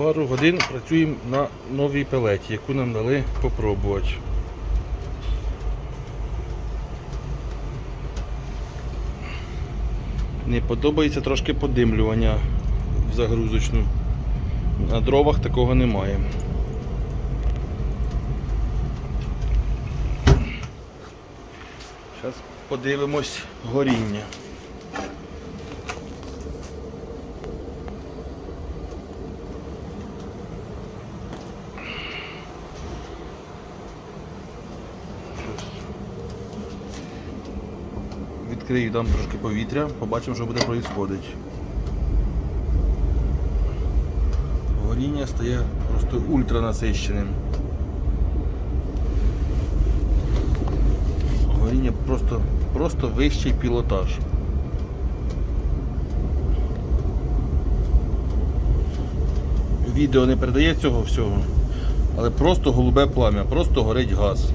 пару годин працюємо на новій пелеті, яку нам дали попробувати. Не подобається трошки подимлювання в загрузочну. На дровах такого немає. Зараз подивимось горіння. Відкрию дам трошки повітря, побачимо, що буде відбуватися. Горіння стає просто ультранасищеним. Горіння просто, просто вищий пілотаж. Відео не передає цього всього, але просто голубе плам'я, просто горить газ.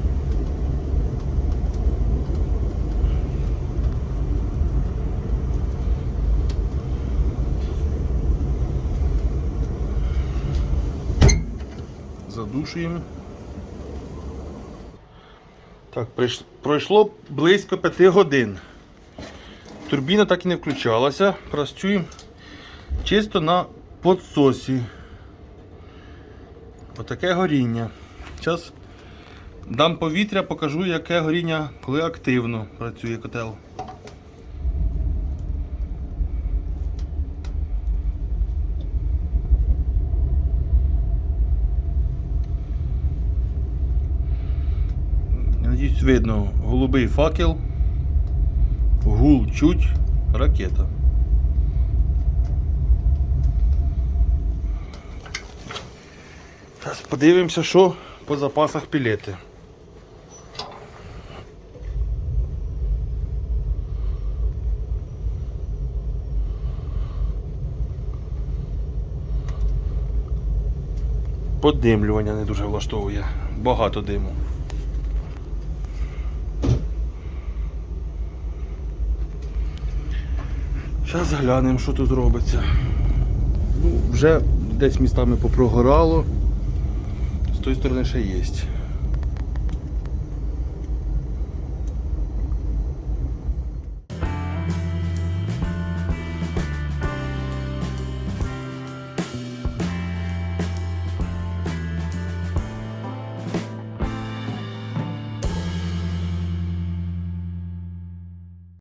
Задушуємо. Так, пройшло близько 5 годин. Турбіна так і не включалася. Працюємо чисто на подсосі. Отаке горіння. Зараз дам повітря, покажу, яке горіння, коли активно працює котел. Надіюсь, видно голубий факел, гул чуть, ракета. Зараз подивимося, що по запасах пілети. Подимлювання не дуже влаштовує. Багато диму. Зараз глянемо, що тут робиться. Ну, вже десь містами попрогорало. З тої сторони ще є.